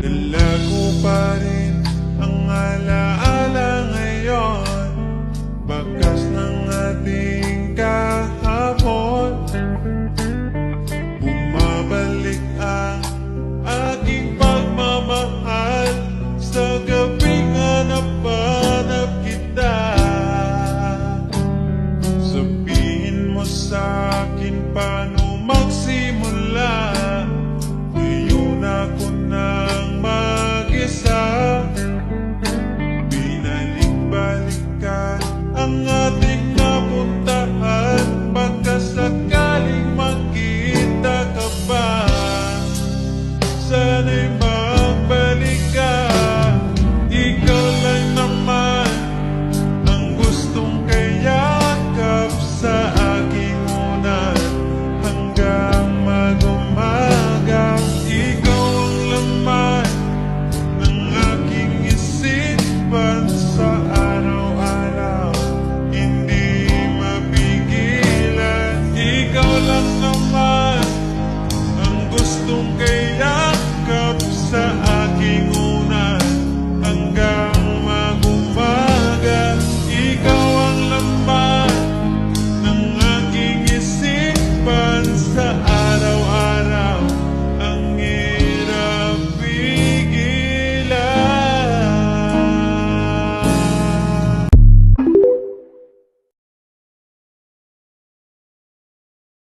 Dala ko pa rin ang alaala ngayon. Bakas ng ating kahapon. Bumabalik ang aking pagmamahal. Sa gabing hanap-hanap kita. Sabihin mo sa akin paano name